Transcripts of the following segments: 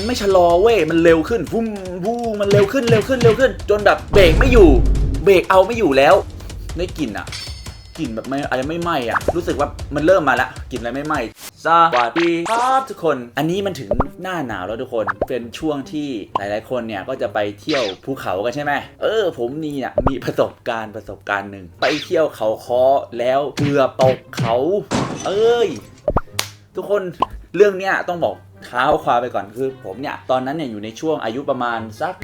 มันไม่ชะลอเว้ยมันเร็วขึ้นฟุ้มวู้มันเร็วขึ้นเร็วขึ้นเร็วขึ้น จนแบบเบรกไม่อยู่ เบรกเอาไม่อยู่แล้วได้กลิ่นอะกลิ่นแบบไม่อะไรไม่ไหม้อะรู้สึกว่ามันเริ่มมาละกลิ่นอะไรไม่ไหม้สวัสดีครับทุกคน อันนี้มันถึงหน้าหนาวแล้วทุกคน เป็นช่วงที่หลาย ๆ คนเนี่ยก็จะไปเที่ยวภูเขากันใช่ไหม เออ ผมนี่เนี่ยมีประสบการณ์ประสบการณ์หนึ่งไปเที่ยวเขาคอแล้วเกือบตกเขา เอ้ย ทุกคนเรื่องเนี้ยต้องบอก ท้าความไปก่อนคือผมเนี่ยตอนนั้นเนี่ยอยู่ในช่วงอายุประมาณสัก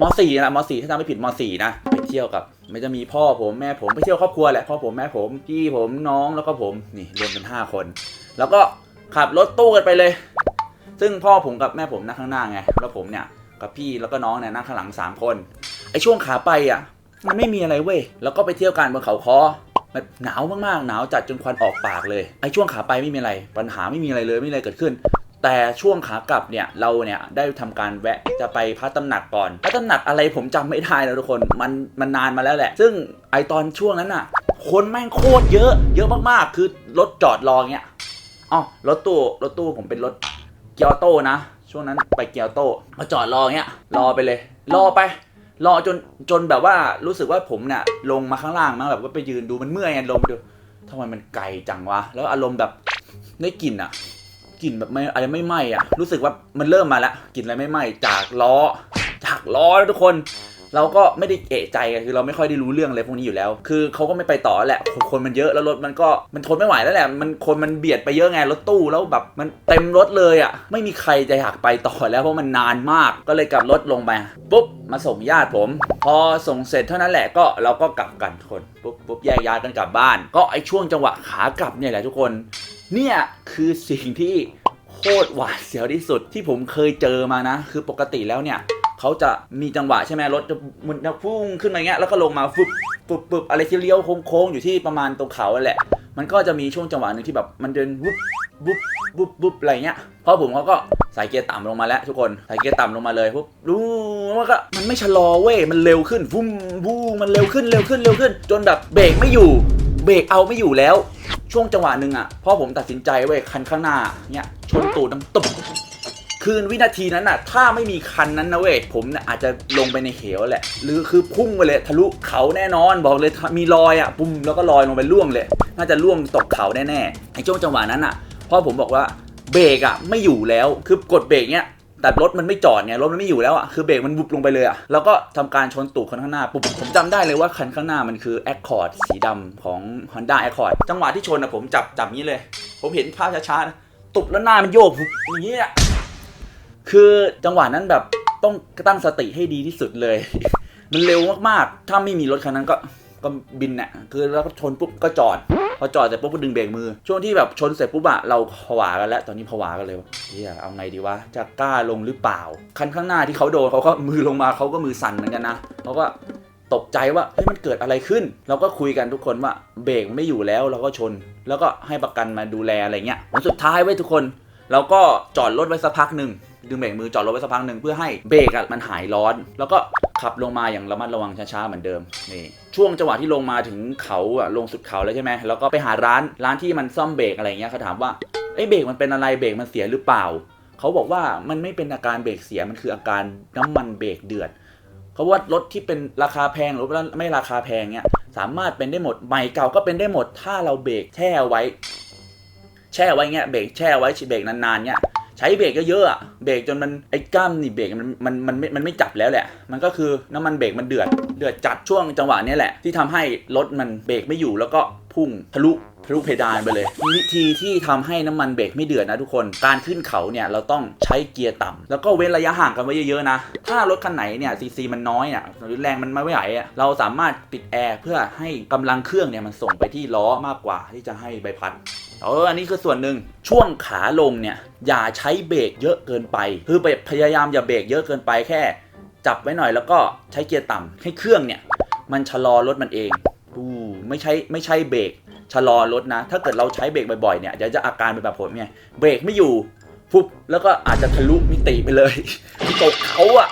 ม .4 นะม .4 ถ้าจำไม่ผิดม .4 นะไปเที่ยวกับไม่จะมีพ่อผมแม่ผมไปเที่ยวครอบครัวแหละพ่อผมแม่ผมพี่ผมน้องแล้วก็ผมนี่รวมเป็น5คน แล้วก็ขับรถตู้กันไปเลย ซึ่งพ่อผมกับแม่ผมนั่งข้างหน้าไงแล้วผมเนี่ยกับพี่แล้วก็น้องเนี่ยนั่งข้างหลังสามคนไอช่วงขาไปอะ มันไม่มีอะไรเว้ยแล้วก็ไปเที่ยวกันบนเขาคอมันหนาวมากๆหนาวจัดจนควันออกปากเลยไอ้ช่วงขาไปไม่มีอะไร ปัญหาไม่มีอะไรเลยไม่มีอะไรเกิดขึ้น แต่ช่วงขากลับเนี่ยเราเนี่ยได้ทำการแวะจะไปพระตำหนักก่อนพระตำหนักอะไรผมจำไม่ได้แล้วทุกคนมันมันนานมาแล้วแหละ ซึ่งไอตอนช่วงนั้นอะคนแม่งโคตรเยอะ เยอะมากๆ คือรถจอดรอเงี้ยอ๋อรถตู้รถตู้ผมเป็นรถเกียวโตนะ ช่วงนั้นไปเกียวโตมาจอดรอเงี้ยรอไปเลย รอไป รอจนจนแบบว่ารู้สึกว่าผมเนี่ยลงมาข้างล่างมาแบบว่าไปยืนดูมันเมื่อยไงลงไปดูทำไมมันไกลจังวะแล้วอารมณ์แบบได้กลิ่นอะ กลิ่นแบบไม่อะไรไม่ไหม้อะรู้สึกว่ามันเริ่มมาแล้วกลิ่นอะไรไม่ไหม้จากล้อ จากล้อแล้วทุกคน เราก็ไม่ได้เอะใจไงคือเราไม่ค่อยได้รู้เรื่องอะไรพวกนี้อยู่แล้ว คือเขาก็ไม่ไปต่อแหละคนคนมันเยอะแล้วรถมันก็มันทนไม่ไหวแล้วแหละมันคนมันเบียดไปเยอะไงรถตู้แล้วแบบมันเต็มรถเลยอะไม่มีใครจะอยากไปต่อแล้วเพราะมันนานมากก็เลยกลับรถลงไปปุ๊บมาส่งญาติผม พอส่งเสร็จเท่านั้นแหละก็เราก็กลับกันคนปุ๊บปุ๊บแยกย้ายกันกลับบ้าน ก็ไอช่วงจังหวะขากลับเนี่ยแหละทุกคน เนี่ยคือสิ่งที่โคตรหวาดเสียวที่สุดที่ผมเคยเจอมานะ คือปกติแล้วเนี่ยเขาจะมีจังหวะใช่ไหมรถจะมันจะพุ่งขึ้นมาอย่างเงี้ยแล้วก็ลงมาฟึบฟึบฟึบอะไรที่เลี้ยวโค้งๆอยู่ที่ประมาณตรงเขาแหละ มันก็จะมีช่วงจังหวะหนึ่งที่แบบมันเดินวุบวุบวุบวุบอะไรเงี้ยพ่อผมเขาก็ใส่เกียร์ต่ำลงมาแล้วทุกคนใส่เกียร์ต่ำลงมาเลยปุ๊บดูมันก็มันไม่ชะลอเว้ยมันเร็วขึ้นฟุ้มวูมันเร็วขึ้นเร็วขึ้นเร็วขึ้น จนแบบเบรกไม่อยู่ เบรกเอาไม่อยู่แล้ว ช่วงจังหวะหนึ่งอะพ่อผมตัดสินใจเว้ยคันข้างหน้าเนี่ยชนตูดน้ำตุบคืนวินาทีนั้นน่ะ ถ้าไม่มีคันนั้นนะเว้ย ผมเนี่ยอาจจะลงไปในเหวแหละ หรือคือพุ่งไปเลยทะลุเขาแน่นอน บอกเลยมีรอยอะปุ่มแล้วก็ลอยลงไปล่วงเลย น่าจะล่วงตกเขาแน่ๆในช่วงจังหวะนั้นอะพ่อผมบอกว่าเบรกอะไม่อยู่แล้ว คือกดเบรกเนี้ย แต่รถมันไม่จอดเนี่ยรถมันไม่อยู่แล้วอะคือเบรกมันบุบลงไปเลยอะแล้วก็ทำการชนตูดคนข้างหน้าปุ๊บผมจำได้เลยว่าคันข้างหน้ามันคือ Accord สีดำของ Honda Accord จังหวะที่ชนอะผมจับจับนี้เลย ผมเห็นภาพช้าๆนะตุบแล้วหน้ามันโยกอย่างเงี้ยคือจังหวะนั้นแบบต้องตั้งสติให้ดีที่สุดเลย มันเร็วมากๆ ถ้าไม่มีรถคันนั้นก็ ก็บินเนี่ยคือแล้วก็ชนปุ๊บก็จอด พอจอดเสร็จปุ๊บก็ดึงเบรกมือ ช่วงที่แบบชนเสร็จปุ๊บอะเราผวากันแล้ว ตอนนี้ผวากันเลยว่าเฮียเอาไงดีวะจะกล้าลงหรือเปล่า คันข้างหน้าที่เขาโดนเขาก็มือลงมาเขาก็มือสั่นเหมือนกันนะเขาก็ตกใจว่าเฮ้ยมันเกิดอะไรขึ้น เราก็คุยกันทุกคนว่าเบรกไม่อยู่แล้วเราก็ชน แล้วก็ให้ประกันมาดูแลอะไรเงี้ยผลสุดท้ายไว้ทุกคน เราก็จอดรถไว้สักพักหนึ่งดึงเบรกมือจอดรถไว้สักพักหนึ่งเพื่อให้เบรกอะมันหายร้อน แล้วก็ ขับลงมาอย่างระมัดระวังช้าๆเหมือนเดิมนี่ช่วงจังหวะที่ลงมาถึงเขาอะลงสุดเขาแล้วใช่ไหมแล้วก็ไปหาร้านร้านที่มันซ่อมเบรกอะไรเงี้ยเขาถามว่าไอ้เบรกมันเป็นอะไรเบรกมันเสียหรือเปล่า เขาบอกว่ามันไม่เป็นอาการเบรกเสียมันคืออาการน้ำมันเบรกเดือดเขาว่ารถที่เป็นราคาแพงหรือไม่ราคาแพงเนี่ยสามารถเป็นได้หมดใหม่เก่าก็เป็นได้หมด ถ้าเราเบรกแช่ไว้ แช่ไว้เงี้ยเบรกแช่ไว้เบรกนานๆเนี่ย ใช้เบรกเยอะๆเบรกจนมันไอ้กล้ามนี่เบรกมันมันมันไม่มันไม่จับแล้วแหละ มันก็คือน้ำมันเบรกมันเดือด เดือดจัดช่วงจังหวะนี้แหละ ที่ทำให้รถมันเบรกไม่อยู่แล้วก็พุ่งทะลุทะลุเพดานไปเลย วิธีที่ทำให้น้ำมันเบรกไม่เดือดนะทุกคน การขึ้นเขาเนี่ยเราต้องใช้เกียร์ต่ำแล้วก็เว้นระยะห่างกันไว้เยอะๆนะ ถ้ารถคันไหนเนี่ยซีซีมันน้อยอะหรือแรงมันไม่ไหวอะเราสามารถปิดแอร์เพื่อให้กำลังเครื่องเนี่ยมันส่งไปที่ล้อมากกว่าที่จะให้ใบพัด เออ อันนี้คือส่วนหนึ่งช่วงขาลงเนี่ย อย่าใช้เบรกเยอะเกินไป คือไปพยายามอย่าเบรกเยอะเกินไปแค่ จับไว้หน่อยแล้วก็ใช้เกียร์ต่ำให้เครื่องเนี่ย มันชะลอรถมันเองอู้ไม่ใช่ไม่ใช่เบรกชะลอรถนะ ถ้าเกิดเราใช้เบรกบ่อยๆเนี่ยเดี๋ยวจะอาการเป็นแบบผมไงเบรกไม่อยู่ฟุบแล้วก็อาจจะทะลุมิติไปเลยตกเขาอะ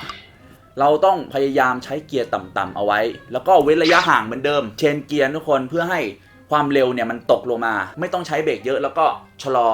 เราต้องพยายามใช้เกียร์ต่ำๆเอาไว้ แล้วก็เว้นระยะห่างเหมือนเดิม เชนเกียร์ทุกคนเพื่อให้ ความเร็วเนี่ยมันตกลงมา ไม่ต้องใช้เบรกเยอะแล้วก็ชะลอ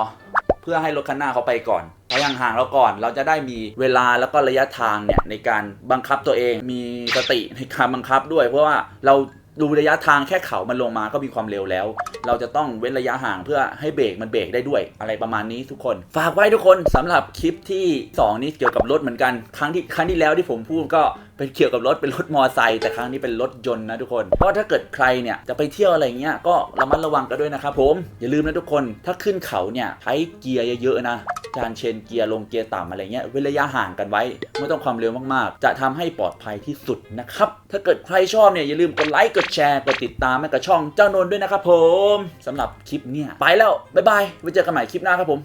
เพื่อให้รถคันหน้าเขาไปก่อนไปห่างๆเราก่อนเราจะได้มีเวลาแล้วก็ระยะทางเนี่ยในการบังคับตัวเองมีสติในการบังคับด้วย เพราะว่าเรา ดูระยะทางแค่เขามันลงมาก็มีความเร็วแล้ว เราจะต้องเว้นระยะห่างเพื่อให้เบรกมันเบรกได้ด้วยอะไรประมาณนี้ทุกคน ฝากไว้ทุกคนสำหรับคลิปที่ 2 นี้เกี่ยวกับรถเหมือนกัน ครั้งที่ครั้งที่แล้วที่ผมพูดก็เป็นเกี่ยวกับรถเป็นรถมอไซค์แต่ครั้งนี้เป็นรถยนต์นะทุกคนเพราะถ้าเกิดใครเนี่ยจะไปเที่ยวอะไรเงี้ยก็ระมัดระวังกันด้วยนะครับผมอย่าลืมนะทุกคนถ้าขึ้นเขาเนี่ยใช้เกียร์เยอะๆนะ การเชนเกียร์ลงเกียร์ต่ำอะไรเงี้ยเว้นระยะห่างกันไว้ ไม่ต้องความเร็วมากๆ จะทำให้ปลอดภัยที่สุดนะครับ ถ้าเกิดใครชอบเนี่ยอย่าลืมกดไลค์กดแชร์กดติดตามให้กับช่องเจ้านนด้วยนะครับผมสำหรับคลิปเนี่ยไปแล้วบ๊ายบายไว้เจอกันใหม่คลิปหน้าครับผม